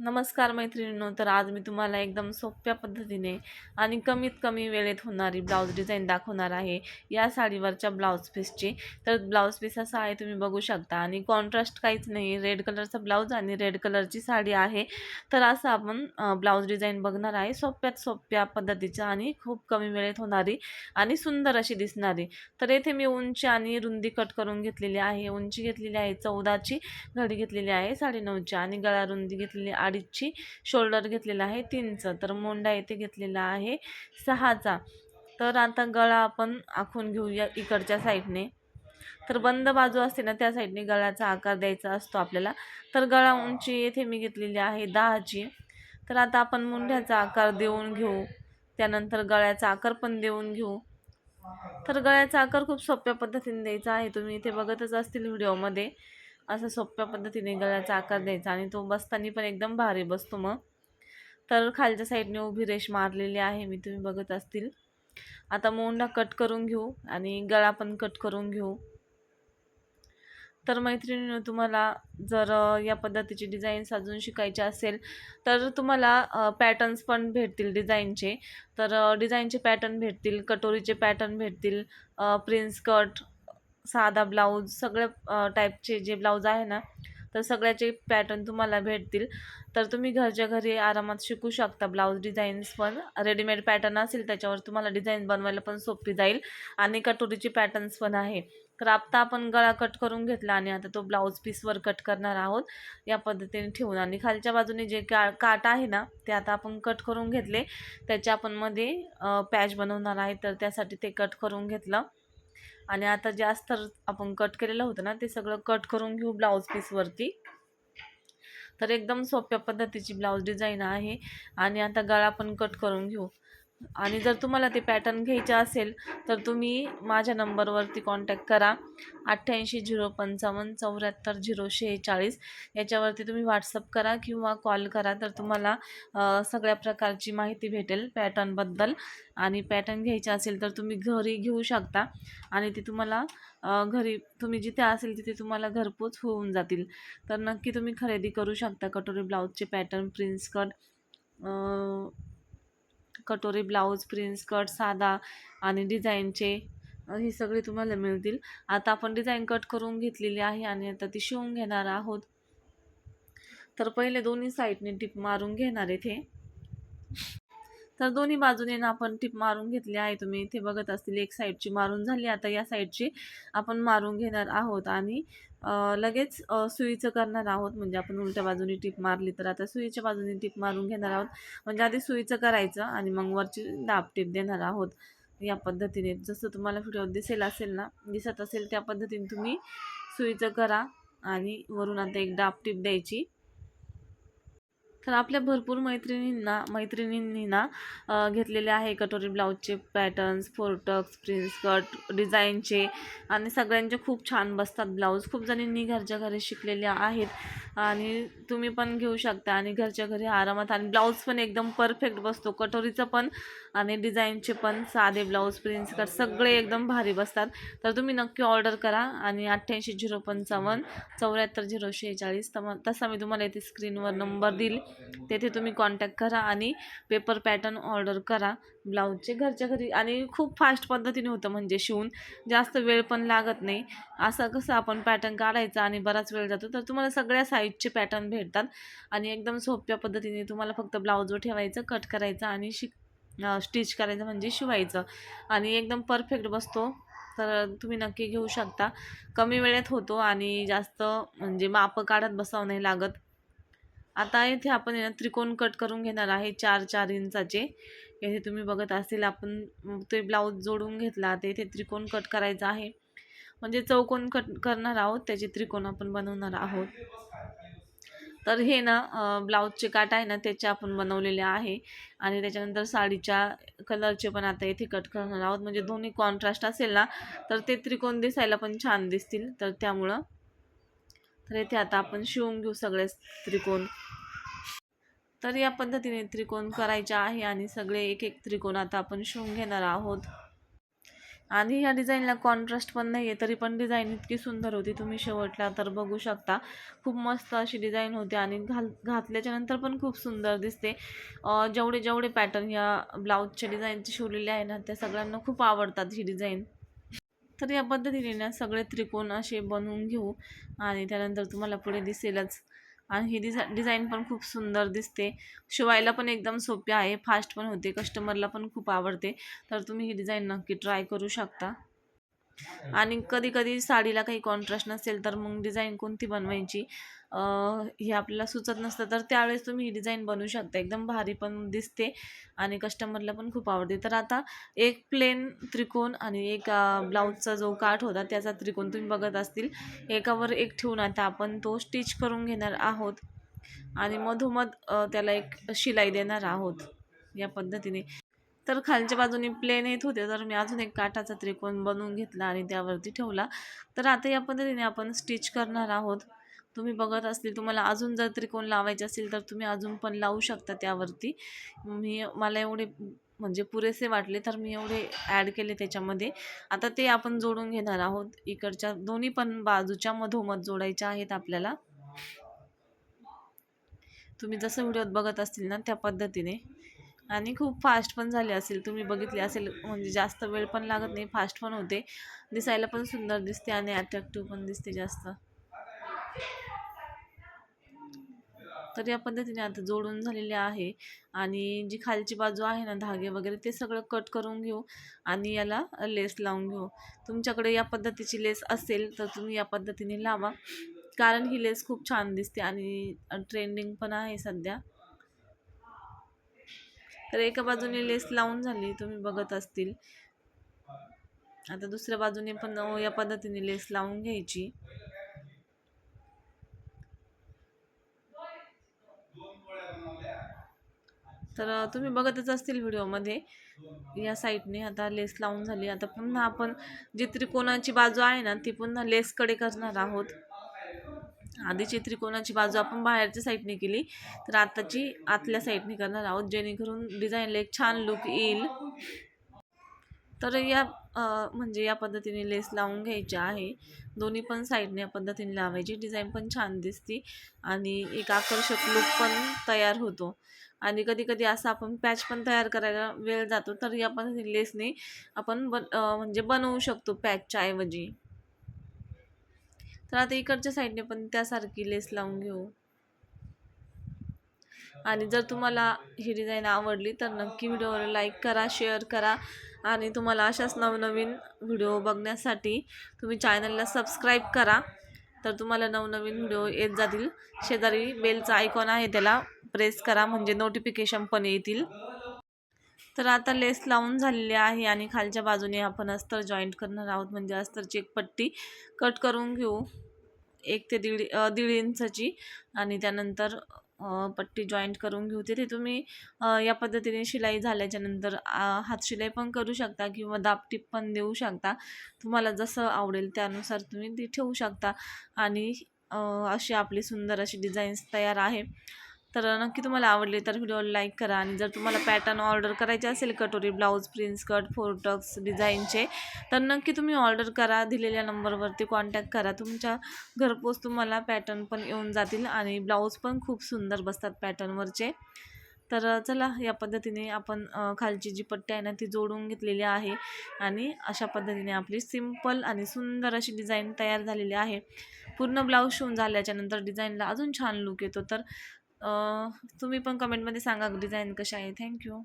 नमस्कार मैत्रिणींनो तर आज मी तुम्हाला एकदम सोप्या पद्धतीने आणि कमीत कमी वेळेत होणारी ब्लाऊज डिझाईन दाखवणार आहे या साडीवरच्या ब्लाऊज पीसची. तर ब्लाऊज पीस असा आहे तुम्ही बघू शकता. आणि कॉन्ट्रास्ट काहीच नाही रेड कलरचा ब्लाऊज आणि रेड कलरची साडी आहे. तर असं आपण ब्लाऊज डिझाईन बघणार आहे सोप्यात सोप्या पद्धतीचं आणि खूप कमी वेळेत होणारी आणि सुंदर अशी दिसणारी. तर येथे मी उंची आणि रुंदी कट करून घेतलेली आहे. उंची घेतलेली आहे चौदाची घडी घेतलेली आहे साडेनऊची आणि गळा रुंदी घेतलेली अडीचची शोल्डर घेतलेला आहे तीनचं. तर मोंडा येथे घेतलेला आहे सहाचा. तर आता गळा आपण आखून घेऊया इकडच्या साईडने. तर बंद बाजू असते ना त्या साईडने गळ्याचा आकार द्यायचा असतो आपल्याला. तर गळा उंची येथे मी घेतलेली आहे दहाची. तर आता आपण मुंढ्याचा आकार देऊन घेऊ. त्यानंतर गळ्याचा आकार पण देऊन घेऊ. तर गळ्याचा आकार खूप सोप्या पद्धतीने द्यायचा आहे. तुम्ही इथे बघतच असतील व्हिडिओमध्ये. असं सोप्या पद्धतीने गळ्याचा आकार द्यायचा आणि तो बसताना पण एकदम भारी बसतो मग. तर खालच्या साईडने उभी रेष मारलेली आहे मी तुम्ही बघत असतील. आता मोंडा कट करून घेऊ आणि गळा पण कट करून घेऊ. तर मैत्रिणीनं तुम्हाला जर या पद्धतीची डिझाईन्स अजून शिकायचे असेल तर तुम्हाला पॅटर्न्स पण भेटतील डिझाईनचे तर डिझाईनचे पॅटर्न भेटतील कटोरीचे पॅटर्न भेटतील प्रिन्स कट साधा ब्लाऊज सगळ्या टाईपचे जे ब्लाऊज आहे ना तर सगळ्याचे पॅटर्न तुम्हाला भेटतील. तर तुम्ही घरच्या घरी आरामात शिकू शकता ब्लाऊज डिझाईन्स पण. रेडीमेड पॅटर्न असेल त्याच्यावर तुम्हाला डिझाईन बनवायला पण सोपी जाईल. आणि कटोरीचे पॅटर्न्स पण आहे. तर आत्ता आपण गळा कट करून घेतला आणि आता तो ब्लाऊज पीसवर कट करणार आहोत. या पद्धतीने ठेवून आणि खालच्या बाजूने जे का काट आहे ना ते आता आपण कट करून घेतले. त्याच्या आपण मध्ये पॅच बनवणार आहे. तर त्यासाठी ते कट करून घेतलं. आणि आता जे अस्तर आपण कट केलेलं होतं ना ते सगळं कट करून घेऊ ब्लाऊज पीसवरती तर एकदम सोप्या पद्धतीची ब्लाऊज डिझाईन आहे. आणि आता गळा पण कट करून घेऊ. आणि जर तुम्हाला ते पॅटर्न घ्यायचे असेल तर तुम्ही माझ्या नंबरवरती कॉन्टॅक्ट करा. अठ्ठ्याऐंशी झिरो पंचावन्न चौऱ्याहत्तर झिरो शेहेचाळीस. याच्यावरती तुम्ही व्हॉट्सअप करा किंवा कॉल करा तर तुम्हाला सगळ्या प्रकारची माहिती भेटेल पॅटर्नबद्दल आणि पॅटर्न घ्यायचे असेल तर तुम्ही घरी घेऊ शकता. आणि ते तुम्हाला घरी तुम्ही जिथे असेल तिथे तुम्हाला घरपोच होऊन जातील. तर नक्की तुम्ही खरेदी करू शकता कटोरी ब्लाऊजचे पॅटर्न प्रिन्स कट कटोरी ब्लाऊज प्रिन्स कट साधा आणि डिझाईनचे हे ही सगळी तुम्हाला मिळतील. आता आपण डिझाईन कट करून घेतलेली आहे आणि आता ती शिवून घेणार आहोत. तर पहिले दोन्ही साईडने टिप मारून घेणार इथे तर दोन्ही बाजूने ना आपण टिप मारून घेतली आहे. तुम्ही इथे बघत असतील एक साईडची मारून झाली. आता या साईडची आपण मारून घेणार आहोत आणि लगेच सुईचं करणार आहोत. म्हणजे आपण उलट्या बाजूने टिप मारली तर आता सुईच्या बाजूने टिप मारून घेणार आहोत. म्हणजे आधी सुईचं करायचं आणि मग वरची दाब टिप देणार आहोत. या पद्धतीने. जसं तुम्हाला व्हिडिओ दिसेल असेल ना दिसत असेल त्या पद्धतीने तुम्ही सुईचं करा आणि वरून आता एक दाब टिप द्यायची. तर आपल्या भरपूर मैत्रिणींना मैत्रिणींनी ना घेतलेले आहे कटोरी ब्लाऊजचे patterns four tucks prince cut डिझाईनचे आणि सगळ्यांचे खूप छान बसतात ब्लाऊज. खूप जणींनी घरच्या घरी शिकलेले आहेत आणि तुम्ही पण घेऊ शकता आणि घरच्या घरी आरामात आणि ब्लाऊज पण एकदम परफेक्ट बसतो. कटोरीचं पण आणि डिझाईनचे पण साधे ब्लाऊज प्रिन्स कट सगळे एकदम भारी बसतात. तर तुम्ही नक्की ऑर्डर करा आणि अठ्ठ्याऐंशी झिरो पंचावन्न चौऱ्याहत्तर झिरो शेहेचाळीस. तम तसा मी तुम्हाला इथे स्क्रीनवर नंबर देईल. तेथे तुम्ही कॉन्टॅक्ट करा आणि पेपर पॅटर्न ऑर्डर करा. ब्लाऊजचे घरच्या घरी आणि खूप फास्ट पद्धतीने होतं म्हणजे शिवून. जास्त वेळ पण लागत नाही. असं कसं आपण पॅटर्न काढायचा आणि बराच वेळ जातो तर तुम्हाला सगळ्या साईजचे पॅटर्न भेटतात. आणि एकदम सोप्या पद्धतीने तुम्हाला फक्त ब्लाऊजवर ठेवायचं कट करायचं आणि शिक स्टिच करायचं म्हणजे शिवायचं. आणि एकदम परफेक्ट बसतो. तर तुम्ही नक्की घेऊ शकता. कमी वेळेत होतो आणि जास्त म्हणजे मापं काढत बसावं नाही लागत. आता इथे आपण आहे ना त्रिकोण कट करून घेणार आहे. चार चार इंचाचे. इथे तुम्ही बघत असेल आपण ते ब्लाऊज जोडून घेतला. तर इथे त्रिकोण कट करायचा आहे. म्हणजे चौकोन कट करणार आहोत. त्याचे त्रिकोण आपण बनवणार आहोत. तर हे ना ब्लाऊजचे काट आहे ना त्याचे आपण बनवलेले आहे. आणि त्याच्यानंतर साडीच्या कलरचे पण आता इथे कट करणार आहोत. म्हणजे दोन्ही कॉन्ट्रास्ट असेल ना तर ते त्रिकोण दिसायला पण छान दिसतील. तर त्यामुळं तर येथे आता आपण शिवून घेऊ सगळे त्रिकोण. तर या पद्धतीने त्रिकोण करायचे आहे आणि सगळे एक एक त्रिकोण आता आपण शिवून घेणार आहोत. आणि ह्या डिझाईनला कॉन्ट्रास्ट पण नाही आहे तरी पण डिझाईन इतकी सुंदर होती. तुम्ही शेवटला तर बघू शकता. खूप मस्त अशी डिझाईन होती आणि घाल घातल्याच्या नंतर पण खूप सुंदर दिसते. जेवढे जेवढे पॅटर्न या ब्लाऊजच्या डिझाईनचे शिवलेले आहे ना त्या सगळ्यांना खूप आवडतात ही डिझाईन. तर या पद्धतीने ना सगळे त्रिकोण असे बनवून घेऊ आणि त्यानंतर तुम्हाला पुढे दिसेलच. आणि ही डिझा डिझाईन पण खूप सुंदर दिसते. शिवायला पण एकदम सोपी आहे. फास्ट पण होते. कस्टमरला पण खूप आवडते. तर तुम्ही ही डिझाईन नक्की ट्राय करू शकता. आणि कधी कधी साडीला काही कॉन्ट्रास्ट नसेल तर मग डिझाईन कोणती बनवायची? हे आपल्याला सुचत नसतं तर त्यावेळेस तुम्ही ही डिझाईन बनवू शकता. एकदम भारी पण दिसते आणि कस्टमरला पण खूप आवडते. तर आता एक प्लेन त्रिकोण आणि एक ब्लाऊजचा जो काठ होता त्याचा त्रिकोण तुम्ही बघत असतील. एकावर एक ठेवून आता आपण तो स्टिच करून घेणार आहोत. आणि मधोमध त्याला एक शिलाई देणार आहोत या पद्धतीने. तर खालच्या बाजूने प्लेन येत होते. तर मी अजून एक काठाचा त्रिकोण बनवून घेतला आणि त्यावरती ठेवला. तर आता या पद्धतीने आपण स्टिच करणार आहोत. तुम्ही बघत असतील तुम्हाला अजून जर त्रिकोण लावायचे असेल तर तुम्ही अजून पण लावू शकता त्यावरती. मी मला एवढे म्हणजे पुरेसे वाटले तर मी एवढे ॲड केले त्याच्यामध्ये. आता ते आपण जोडून घेणार आहोत. इकडच्या दोन्ही पण बाजूच्या मधोमध जोडायच्या आहेत आपल्याला. तुम्ही जसं व्हिडिओत बघत असतील ना त्या पद्धतीने. आणि खूप फास्ट पण झाले असेल. तुम्ही बघितले असेल म्हणजे जास्त वेळ पण लागत नाही फास्ट पण होते. दिसायला पण सुंदर दिसते आणि अट्रॅक्टिव्ह पण दिसते जास्त. तर या पद्धतीने आता जोडून झालेले आहे. आणि जी खालची बाजू आहे ना धागे वगैरे ते सगळं कट करून घेऊ आणि याला लेस लावून घेऊ. तुमच्याकडे या पद्धतीची लेस असेल तर तुम्ही या पद्धतीने लावा. कारण ही लेस खूप छान दिसते आणि ट्रेंडिंग पण आहे सध्या. तर एका बाजूने लेस लावून झाली तुम्ही बघत असतील. आता दुसऱ्या बाजूने पण या पद्धतीने लेस लावून घ्यायची. तर तुम्ही बघतच असतील व्हिडिओमध्ये. या साईडने आता लेस लावून झाली. आता पुन्हा आपण जी त्रिकोणाची बाजू आहे ना ती पुन्हा लेसकडे करणार आहोत. आधीची त्रिकोणाची बाजू आपण बाहेरच्या साईडने केली. तर आताची आतल्या साईडने करणार आहोत जेणेकरून डिझाईनला एक छान लुक येईल. तर या म्हणजे या पद्धतीने लेस लावून घ्यायची आहे. दोन्ही पण साईडने या पद्धतीने लावायची. डिझाईन पण छान दिसती आणि एक आकर्षक लुक पण तयार होतो. आणि कधी कधी असं आपण पॅच पण तयार करायला वेळ जातो तर या पद्धतीने लेसने आपण बन म्हणजे बनवू शकतो पॅचच्या ऐवजी. तर आता इकडच्या साईडने पण त्यासारखी लेस लावून घेऊ. आणि जर तुम्हाला ही डिझाईन आवडली तर नक्की व्हिडिओला लाईक करा शेअर करा. आणि तुम्हाला अशाच नवनवीन व्हिडिओ बघण्यासाठी तुम्ही चॅनलला सबस्क्राईब करा. तर तुम्हाला नवनवीन व्हिडिओ येत जातील. शेजारी बेलचा आयकॉन आहे त्याला प्रेस करा म्हणजे नोटिफिकेशन पण येतील. तर आता लेस लावून झालेली आहे आणि खालच्या बाजूने आपण अस्तर जॉईंट करणार आहोत. म्हणजे अस्तरची एक पट्टी कट करून घेऊ. एक ते दीड दीड इंचाची आणि त्यानंतर पट्टी जॉईंट करून घेऊ. तिथे तुम्ही या पद्धतीने शिलाई झाल्याच्यानंतर हातशिलाई पण करू शकता किंवा दाबटीप पण देऊ शकता. तुम्हाला जसं आवडेल त्यानुसार तुम्ही ती ठेवू शकता. आणि अशी आपली सुंदर अशी डिझाईन्स तयार आहे. तर नक्की तुम्हाला आवडले तर व्हिडिओला लाईक करा आणि जर तुम्हाला पॅटर्न ऑर्डर करायचे असेल कटोरी ब्लाऊज प्रिन्स कट फोरटक्स डिझाईनचे तर नक्की तुम्ही ऑर्डर करा. दिलेल्या नंबरवरती कॉन्टॅक्ट करा. तुमच्या घरपोच तुम्हाला पॅटर्न पण येऊन जातील आणि ब्लाऊज पण खूप सुंदर बसतात पॅटर्नवरचे. तर चला या पद्धतीने आपण खालची जी पट्टी आहे ना ती जोडून घेतलेली आहे आणि अशा पद्धतीने आपली सिंपल आणि सुंदर अशी डिझाईन तयार झालेली आहे. पूर्ण ब्लाऊज शिवून झाल्याच्यानंतर डिझाईनला अजून छान लुक येतो. तर तुम्ही पण कमेंटमध्ये सांगा डिझाईन कशा आहे? थँक्यू